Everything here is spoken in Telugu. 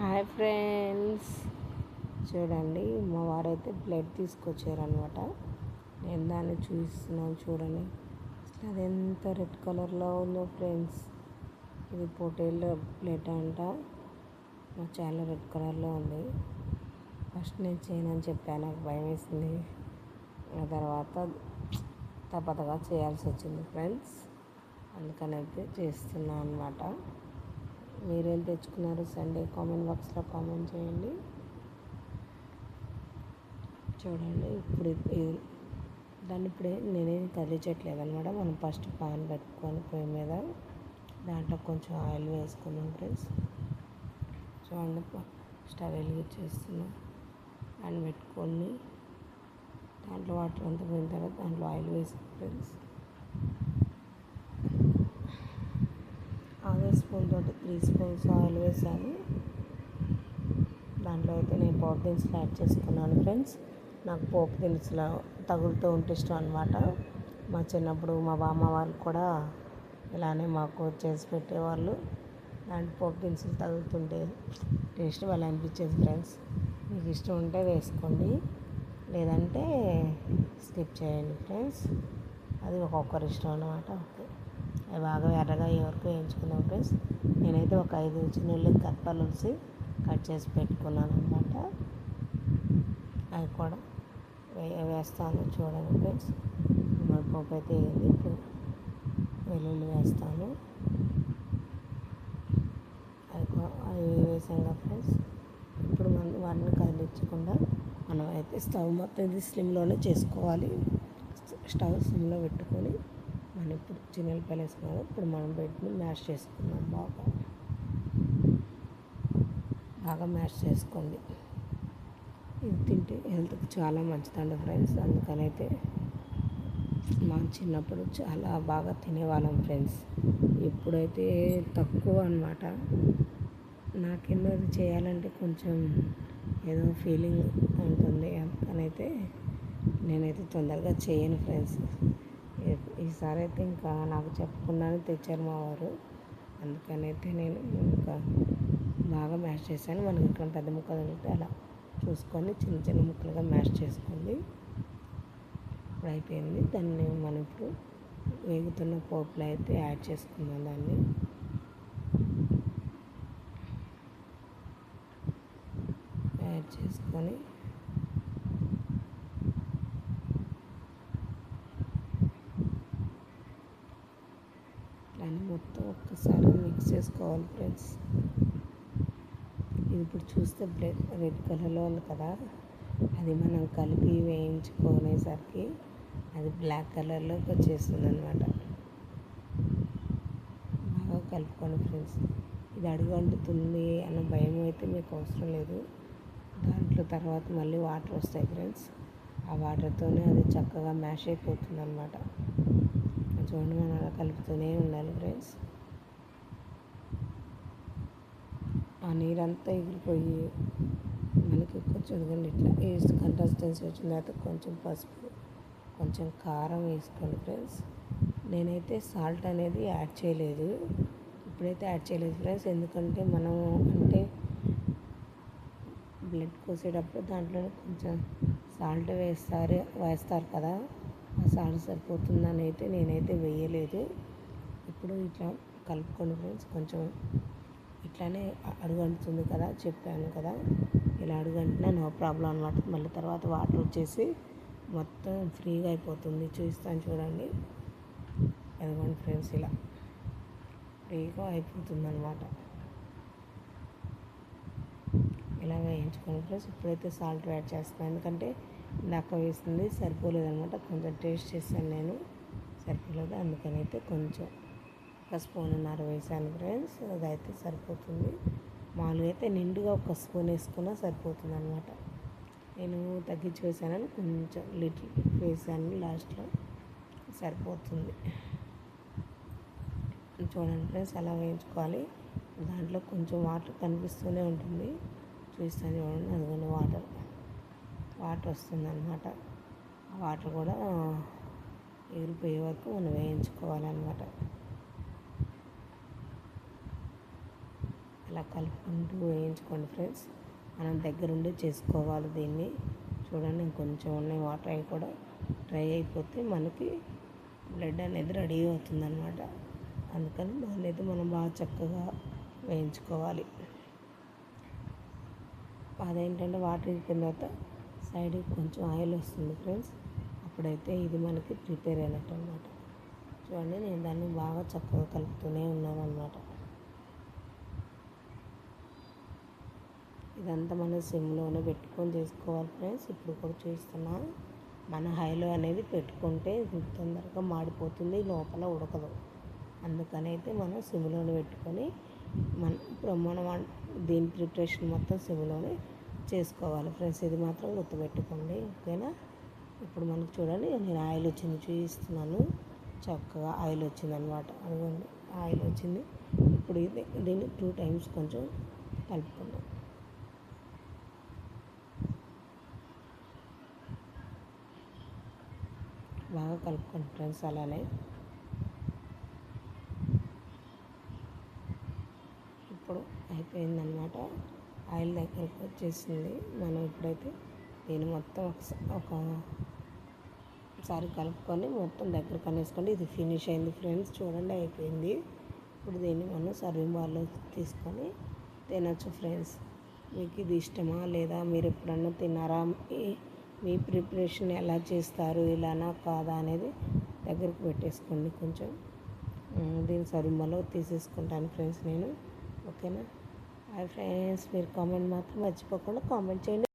Hi friends. చూడండి మా వారైతే ప్లేట్ తీసుకొచ్చారనమాట నేను దాన్ని చూస్తున్నాను చూడండి. అసలు అది ఎంత రెడ్ కలర్లో ఉందో ఫ్రెండ్స్. ఇది పొటేల్ ప్లేట్ అంట. మా చాలా రెడ్ కలర్లో ఉంది. ఫస్ట్ నేను చేయనని చెప్పాను నాకు భయం వేసింది. ఆ తర్వాత తప్పతగా చేయాల్సి వచ్చింది ఫ్రెండ్స్. అందుకని అయితే చేస్తున్నాను అనమాట మీరేం తెచ్చుకున్నారు సండే కామెంట్ బాక్స్లో కామెంట్ చేయండి. చూడండి ఇప్పుడు ఇది- దాన్ని ఇప్పుడే నేనేం కదిలించట్లేదు అనమాట మనం ఫస్ట్ పాన్ పెట్టుకొని పొయ్యి మీద దాంట్లో కొంచెం ఆయిల్ వేసుకున్నాం ఫ్రెండ్స్. చూడండి స్టవ్ వెలిగించేస్తున్నాం. అండ్ పెట్టుకొని దాంట్లో వాటర్ అంతా పోయిన తర్వాత దాంట్లో ఆయిల్ వేసాం ఫ్రెండ్స్ అదే స్పూన్ తోటి త్రీ స్పూన్స్ ఆయిల్ వేసాను. దాంట్లో అయితే నేను పోపు దినుసులు యాడ్ చేసుకున్నాను ఫ్రెండ్స్. నాకు పోపు దినుసులు తగులుతూ ఉంటే ఇష్టం అనమాట మా చిన్నప్పుడు మా బామ్మ వాళ్ళు కూడా ఇలానే మాకు చేసి పెట్టేవాళ్ళు. దాంట్లో పోపు దినుసులు తగులుతుంటే టేస్ట్ వాళ్ళు అనిపించేది ఫ్రెండ్స్. మీకు ఇష్టం ఉంటే వేసుకోండి. లేదంటే స్కిప్ చేయండి ఫ్రెండ్స్. అది ఒక్కొక్కరి ఇష్టం అనమాట ఓకే. అవి బాగా ఎర్రగా అయ్యే వరకు వేయించుకున్నాం ఫ్రెండ్స్. నేనైతే ఒక ఐదు చిన్న ఉల్లి కప్పలు ఉలిసి కట్ చేసి పెట్టుకున్నాను అనమాట అవి కూడా వే వేస్తాను చూడండి ఫ్రెండ్స్. మిరపప్పు అయితే వేయండి ఇప్పుడు వెల్లుల్లి వేస్తాను. అవి అవి వేసాం కదా ఫ్రెండ్స్. ఇప్పుడు మనం వాటిని కదిలించకుండా మనం అయితే స్టవ్ మొత్తం ఇది స్లిమ్లోనే చేసుకోవాలి. స్టవ్ స్లిమ్లో పెట్టుకొని మనం ఇప్పుడు చిన్నపాయలు వేసుకున్నాము ఇప్పుడు మనం బెడ్ని మ్యాష్ చేసుకున్నాం బాగా. బాగా మ్యాష్ చేసుకోండి. ఇది తింటే హెల్త్కి చాలా మంచిదండి ఫ్రెండ్స్. అందుకనైతే మా చిన్నప్పుడు చాలా బాగా తినేవాళ్ళం ఫ్రెండ్స్. ఇప్పుడైతే తక్కువ అనమాట నాకేందో అది చేయాలంటే కొంచెం ఏదో ఫీలింగ్ ఉంటుంది. అందుకనైతే నేనైతే తొందరగా చేయను ఫ్రెండ్స్. ఈసారి అయితే ఇంకా నాకు చెప్పకుండానే తెచ్చారు మా వారు. అందుకనైతే నేను ఇంకా బాగా మ్యాష్ చేశాను. మనకి ఇక్కడ పెద్ద ముక్కలు ఉంటే అలా చూసుకొని చిన్న చిన్న ముక్కలుగా మ్యాష్ చేసుకుంది. ఇప్పుడు అయిపోయింది. దాన్ని మనం ఇప్పుడు వేగుతున్న పోపులు అయితే యాడ్ చేసుకుందాం దాన్ని. యాడ్ చేసుకొని దాన్ని మొత్తం ఒక్కసారి మిక్స్ చేసుకోవాలి ఫ్రెండ్స్. ఇది ఇప్పుడు చూస్తే బ్లెడ్ రెడ్ కలర్లో ఉంది కదా. అది మనం కలిపి వేయించుకునేసరికి అది బ్లాక్ కలర్లోకి వచ్చేస్తుంది అనమాట బాగా కలుపుకోండి ఫ్రెండ్స్. ఇది అడుగు అంటుతుంది అన్న భయం అయితే మీకు అవసరం లేదు. దాంట్లో తర్వాత మళ్ళీ వాటర్ వస్తాయి ఫ్రెండ్స్. ఆ వాటర్తోనే అది చక్కగా మ్యాష్ అయిపోతుంది అనమాట చూడండి మనం అలా కలుపుతూనే ఉండాలి ఫ్రెండ్స్. ఆ నీరంతా ఎగిరిపోయి మనకి కొంచెం ఇదిగోండి ఇట్లా వేస్ట్ కన్సిస్టెన్సీ వచ్చిన తర్వాత కొంచెం పసుపు కొంచెం కారం వేసుకోండి ఫ్రెండ్స్. నేనైతే సాల్ట్ అనేది యాడ్ చేయలేదు. ఇప్పుడైతే యాడ్ చేయలేదు ఫ్రెండ్స్. ఎందుకంటే మనం అంటే బ్లడ్ కోసేటప్పుడు దాంట్లో కొంచెం సాల్ట్ వేస్తారు వేస్తారు కదా. ఆ సాల్ట్ సరిపోతుందని అయితే నేనైతే వేయలేదు. ఇప్పుడు ఇట్లా కలుపుకోండి ఫ్రెండ్స్. కొంచెం ఇట్లానే అడుగంటుతుంది కదా చెప్పాను కదా. ఇలా అడుగంటున్నా నో ప్రాబ్లం అనమాట మళ్ళీ తర్వాత వాటర్ వచ్చేసి మొత్తం ఫ్రీగా అయిపోతుంది. చూస్తాను చూడండి. అదిగోండి ఫ్రెండ్స్ ఇలా ఫ్రీగా అయిపోతుంది అనమాట ఇలా వేయించుకోండి ఫ్రెండ్స్. ఇప్పుడైతే సాల్ట్ యాడ్ చేస్తున్నాను ఎందుకంటే ఇందాక వేసింది సరిపోలేదు అనమాట కొంచెం టేస్ట్ చేశాను నేను. సరిపోలేదు? అందుకని అయితే కొంచెం ఒక స్పూన్నర వేసాను ఫ్రెండ్స్ అదైతే సరిపోతుంది. మామూలుగా అయితే నిండుగా ఒక స్పూన్ వేసుకున్నా సరిపోతుంది అనమాట నేను తగ్గించి వేసానని కొంచెం లిటిల్ వేసాను లాస్ట్లో సరిపోతుంది. చూడండి ఫ్రెండ్స్ అలా వేయించుకోవాలి? దాంట్లో కొంచెం వాటర్ కనిపిస్తూనే ఉంటుంది. చూస్తాను చూడండి అదిగోండి వాటర్. వాటర్ వస్తుందన్నమాట. వాటర్ కూడా ఎగిరిపోయే వరకు మనం వేయించుకోవాలన్నమాట. అలా కలుపుకుంటూ వేయించుకోండి ఫ్రెండ్స్. మనం దగ్గరుండి చేసుకోవాలి దీన్ని. చూడండి ఇంకొంచెం ఉన్నాయి వాటర్ అవి కూడా డ్రై అయిపోతే మనకి బ్లడ్ అనేది రెడీ అవుతుందన్నమాట. అందుకని దాన్ని అయితే మనం బాగా చక్కగా వేయించుకోవాలి. అదేంటంటే వాటర్ ఇచ్చిన తర్వాత సైడ్కి కొంచెం ఆయిల్ వస్తుంది ఫ్రెండ్స్. అప్పుడైతే ఇది మనకి ప్రిపేర్ అయినట్టు అనమాట చూడండి నేను దాన్ని బాగా చక్కగా కలుపుతూనే ఉన్నాను అనమాట ఇదంతా మనం సిమ్లోనే పెట్టుకొని చేసుకోవాలి ఫ్రెండ్స్. ఇప్పుడు కూడా చూస్తున్నా మన హైలో అనేది పెట్టుకుంటే తొందరగా మాడిపోతుంది లోపల ఉడకదు. అందుకని అయితే మనం సిమ్లోనే పెట్టుకొని మన ఇప్పుడు మనం దీని ప్రిపరేషన్ మొత్తం సిమ్లోనే చేసుకోవాలి ఫ్రెండ్స్. ఇది మాత్రం గుర్తుపెట్టుకోండి ఓకేనా? ఇప్పుడు మనకు చూడండి నేను ఆయిల్ వచ్చింది చూపిస్తున్నాను. చక్కగా ఆయిల్ వచ్చింది అనమాట అదిగోండి ఆయిల్ వచ్చింది. ఇప్పుడు ఇది దీన్ని టూ టైమ్స్ కొంచెం కలుపుకుందాం. బాగా కలుపుకోండి ఫ్రెండ్స్ అలానే. ఇప్పుడు అయిపోయిందనమాట ఆయిల్ దగ్గరకు వచ్చేసింది. మనం ఇప్పుడైతే దీన్ని మొత్తం ఒకసారి కలుపుకొని మొత్తం దగ్గర కనేసుకోండి ఇది ఫినిష్ అయింది ఫ్రెండ్స్. చూడండి అయిపోయింది. ఇప్పుడు దీన్ని మనం సర్వింగ్ బాల్లో తీసుకొని తినచ్చు ఫ్రెండ్స్. మీకు ఇది ఇష్టమా లేదా? మీరు ఎప్పుడన్నా తిన్నారా? మీ ప్రిపరేషన్ ఎలా చేస్తారు ఇలానా కాదా అనేది దగ్గరకు పెట్టేసుకోండి కొంచెం. దీని సరుమలో తీసేసుకుంటాను ఫ్రెండ్స్ నేను. ఓకేనా? హాయ్ ఫ్రెండ్స్ మీరు కామెంట్ మాత్రం మర్చిపోకుండా కామెంట్ చేయండి.